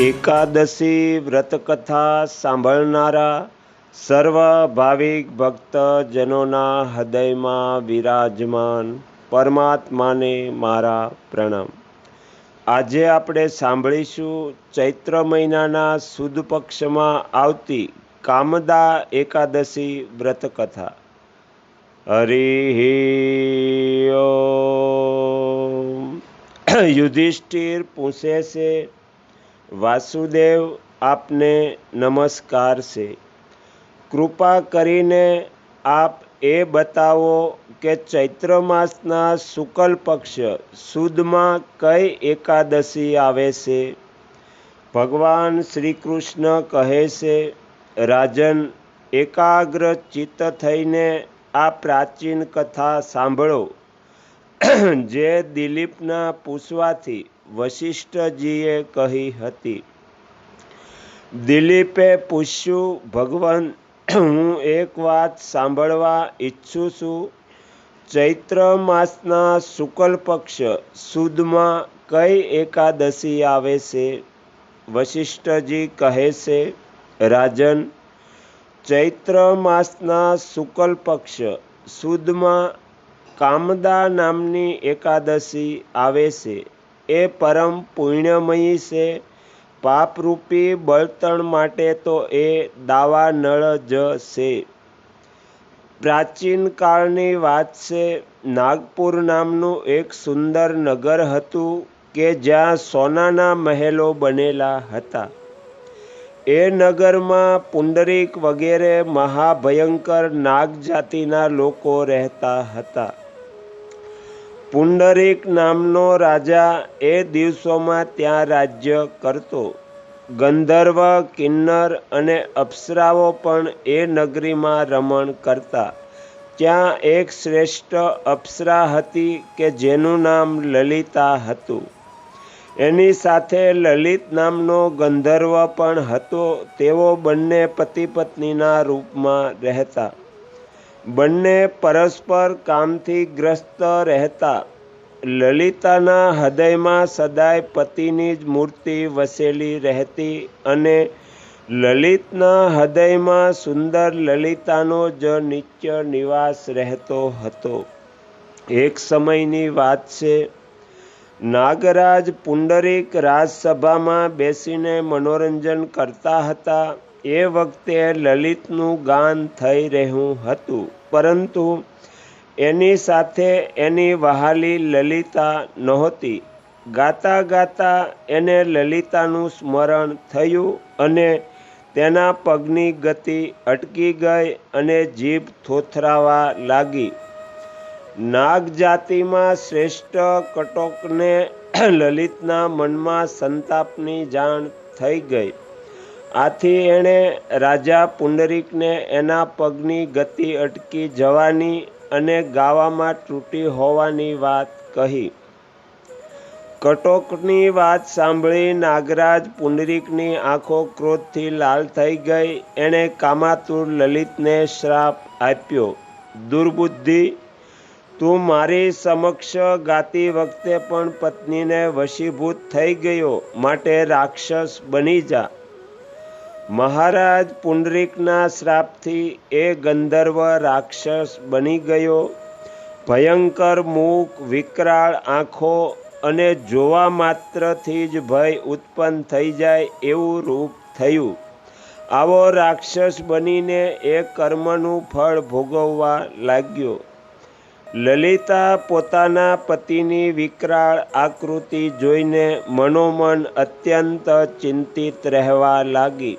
એકાદશી વ્રતકથા સાંભળનારા સર્વ ભાવિક ભક્તજનોના હૃદયમાં વિરાજમાન પરમાત્માને મારા પ્રણામ. આજે આપણે સાંભળીશું ચૈત્ર મહિનાના સુદ પક્ષમાં આવતી કામદા એકાદશી વ્રતકથા. હરિ યુધિષ્ઠિર પૂછે છે વાસુદેવ આપને નમસ્કાર છે. કૃપા કરીને આપ એ બતાવો કે ચૈત્ર માસના શુકલ પક્ષ સુદમાં કઈ એકાદશી આવે છે? ભગવાન શ્રી કૃષ્ણ કહે છે, રાજન, એકાગ્ર ચિત્ત થઈને આ પ્રાચીન કથા સાંભળો. જે દિલીપના પૂછવાથી વશિષ્ઠજીએ કહી હતી, દિલીપે પૂછ્યું, ભગવાન, હું એક વાત સાંભળવા ઈચ્છું છું. ચૈત્ર માસના શુક્લ પક્ષ સુદમાં કઈ એકાદશી આવે છે? વશિષ્ઠજી કહે છે, રાજન, ચૈત્ર માસના શુક્લ પક્ષ સુદમાં કામદા નામની એકાદશી આવે છે. એ પરમ પુણ્યમયી છે. પાપરૂપી બળતણ માટે તો એ દાવાનળ જ છે. પ્રાચીન કાળની વાત છે, નાગપુર નામનું એક સુંદર નગર હતું કે જ્યાં સોનાના મહેલો બનેલા હતા. એ નગરમાં પુંડરીક વગેરે મહાભયંકર નાગ જાતિના લોકો રહેતા હતા. પુંડરીક નામનો રાજા એ દિવસોમાં ત્યાં રાજ્ય કરતો. ગંધર્વ, કિન્નર અને અપ્સરાઓ પણ એ નગરીમાં રમણ કરતા. ત્યાં એક શ્રેષ્ઠ અપ્સરા હતી કે જેનું નામ લલિતા હતું. એની સાથે લલિત નામનો ગંધર્વ પણ હતો. તેઓ બંને પતિ પત્નીના રૂપમાં રહેતા. બંને પરસ્પર કામથી ગ્રસ્ત રહેતા. લલિતાના હૃદયમાં સદાય પતિની જ મૂર્તિ વસેલી રહેતી અને લલિતના હૃદયમાં સુંદર લલિતાનો જ નિત્ય નિવાસ રહેતો હતો. એક સમયની વાત છે, નાગરાજ પુંડરીક રાજસભામાં બેસીને મનોરંજન કરતા હતા. એ વખતે લલિતનું ગાન થઈ રહ્યું હતું. પરંતુ એની સાથે એની વહાલી લલિતા નહોતી. ગાતા ગાતા એને લલિતાનું સ્મરણ થયું અને તેના પગની ગતિ અટકી ગઈ અને જીભ થોથરાવા લાગી. નાગ જાતિમાં શ્રેષ્ઠ કટોકને લલિતના મનમાં સંતાપની જાણ થઈ ગઈ. આથી એણે રાજા પુંડરીકને એના પગની ગતિ અટકી જવાની અને ગાવામાં તૂટી હોવાની વાત કહી. કટોકની વાત સાંભળી નાગરાજ પુંડરીકની આંખો ક્રોધથી લાલ થઈ ગઈ. એણે કામાતુર લલિતને શ્રાપ આપ્યો, દુર્બુદ્ધિ, તું મારી સમક્ષ ગાતી વખતે પણ પત્નીને વશીભૂત થઈ ગયો, માટે રાક્ષસ બની જા. મહારાજ પુંડરીકના શ્રાપથી એ ગંધર્વ રાક્ષસ બની ગયો. ભયંકર મુખ વિકરાળ આંખો અને જોવા માત્રથી જ ભય ઉત્પન્ન થઈ જાય એવું રૂપ થયું. આવો રાક્ષસ બનીને એ કર્મનું ફળ ભોગવવા લાગ્યો. લલિતા પોતાના પતિની વિકરાળ આકૃતિ જોઈને મનોમન અત્યંત ચિંતિત રહેવા લાગી.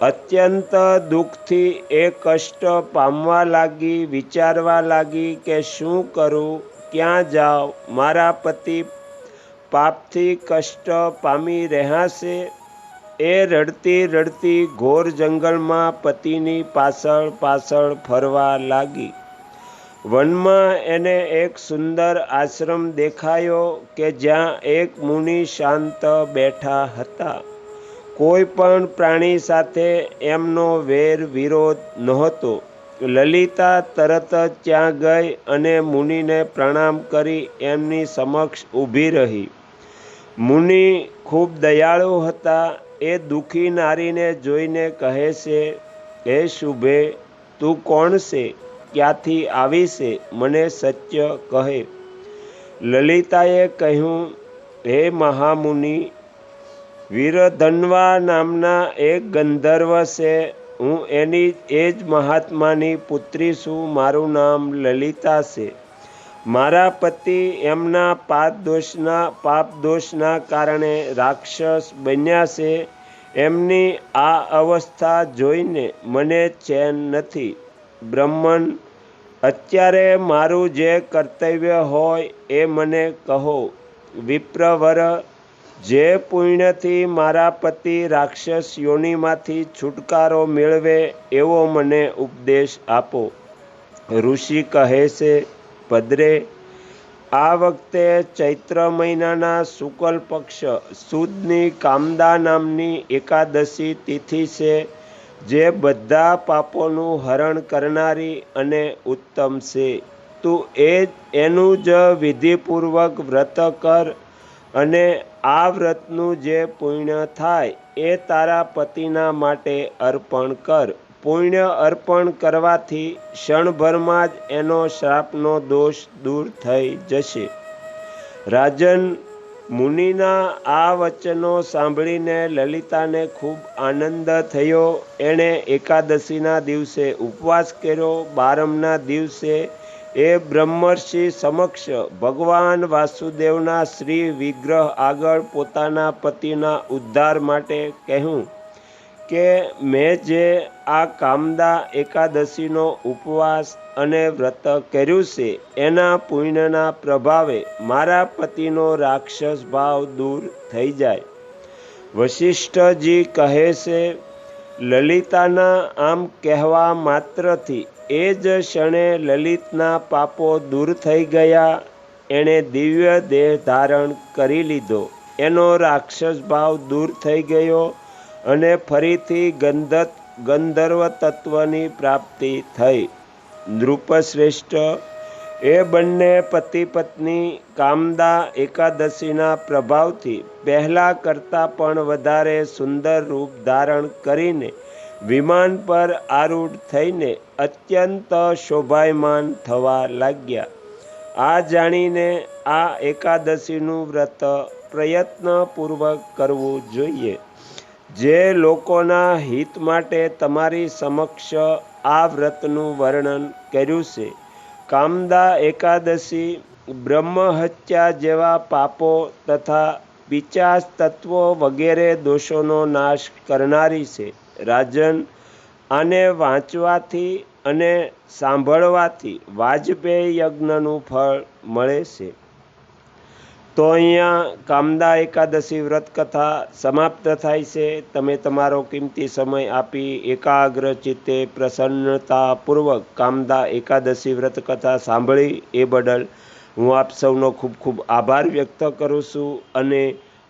અત્યંત દુઃખથી એ કષ્ટ પામવા લાગી, વિચારવા લાગી કે શું કરું, ક્યાં જાઉં, મારા પતિ પાપથી કષ્ટ પામી રહ્યા છે? એ રડતી રડતી ઘોર જંગલમાં પતિની પાછળ પાછળ ફરવા લાગી. વનમાં એને એક સુંદર આશ્રમ દેખાયો કે જ્યાં એક મુનિ શાંત બેઠા હતા. કોઈ પણ પ્રાણી સાથે એમનો વેર વિરોધ નહોતો. લલિતા તરત જ ત્યાં ગઈ અને મુનિને પ્રણામ કરી એમની સમક્ષ ઊભી રહી. મુનિ ખૂબ દયાળુ હતા. એ દુઃખી નારીને જોઈને કહે છે, હે શુભે, તું કોણ છે? ક્યાંથી આવી છે? મને સત્ય કહે. લલિતાએ કહ્યું, હે મહામુનિ વીરધન્વા નામના એક ગંધર્વ છે. હું એની, એ જ મહાત્માની પુત્રી છું. મારું નામ લલિતા છે. મારા પતિ એમના પાપ દોષના પાપ દોષના કારણે રાક્ષસ બન્યા છે. એમની આ અવસ્થા જોઈને મને ચેન નથી. બ્રહ્મન, અત્યારે મારું જે કર્તવ્ય હોય એ મને કહો. વિપ્રવર જે પુણ્યથી મારા પતિ રાક્ષસ યોનિમાંથી છુટકારો મેળવે એવો મને ઉપદેશ આપો. ઋષિ કહે છે, ભદ્રે, આ વખતે ચૈત્ર મહિનાના શુકલ પક્ષ સુદની કામદા નામની એકાદશી તિથિ છે, જે બધા પાપોનું હરણ કરનારી અને ઉત્તમ છે. તું એ, એનું જ વિધિપૂર્વક વ્રત કર અને આ વ્રતનું જે પુણ્ય થાય એ તારા પતિના માટે અર્પણ કર. પુણ્ય અર્પણ કરવાથી ક્ષણભરમાં જ એનો શ્રાપનો દોષ દૂર થઈ જશે. રાજન મુનિના આ વચનો સાંભળીને લલિતાને ખૂબ આનંદ થયો. એણે એકાદશીના દિવસે ઉપવાસ કર્યો. બારમના દિવસે એ બ્રહ્મર્ષિ સમક્ષ ભગવાન વાસુદેવના શ્રી વિગ્રહ આગળ પોતાના પતિના ઉદ્ધાર માટે કહ્યું કે મેં જે આ કામદા એકાદશીનો ઉપવાસ અને વ્રત કર્યું છે, એના પુણ્યના પ્રભાવે મારા પતિનો રાક્ષસ ભાવ દૂર થઈ જાય. વશિષ્ઠજી કહે છે, લલિતાના આમ કહેવા માત્રથી એ જ ક્ષણે લલિતના પાપો દૂર થઈ ગયા. એણે દિવ્ય દેહ ધારણ કરી લીધો. એનો રાક્ષસ ભાવ દૂર થઈ ગયો અને ફરીથી ગંધત, ગંધર્વ તત્વની પ્રાપ્તિ થઈ. નૃપશ્રેષ્ઠ, એ બંને પતિ પત્ની કામદા એકાદશીના પ્રભાવથી પહેલાં કરતાં પણ વધારે સુંદર રૂપ ધારણ કરીને વિમાન પર આરૂઢ થઈને અત્યંત શોભાયમાન થવા લાગ્યા. આ જાણીને આ એકાદશીનું વ્રત પ્રયત્નપૂર્વક કરવું જોઈએ. જે લોકોના હિત માટે તમારી સમક્ષ આ વ્રતનું વર્ણન કર્યું છે. કામદા એકાદશી, બ્રહ્મહત્યા જેવા પાપો તથા પિચાસ તત્વો વગેરે દોષોનો નાશ કરનારી છે. રાજન આને વાંચવાથી અને સાંભળવાથી વાજપેયી યજ્ઞનું ફળ મળે છે. તો અહીંયા કામદા એકાદશી વ્રત કથા સમાપ્ત થાય છે. તમે તમારો કિંમતી સમય આપી એકાગ્ર ચિત્તે પ્રસન્નતાપૂર્વક કામદા એકાદશી વ્રત કથા સાંભળી એ બદલ હું આપ સૌનો ખૂબ ખૂબ આભાર વ્યક્ત કરું છું અને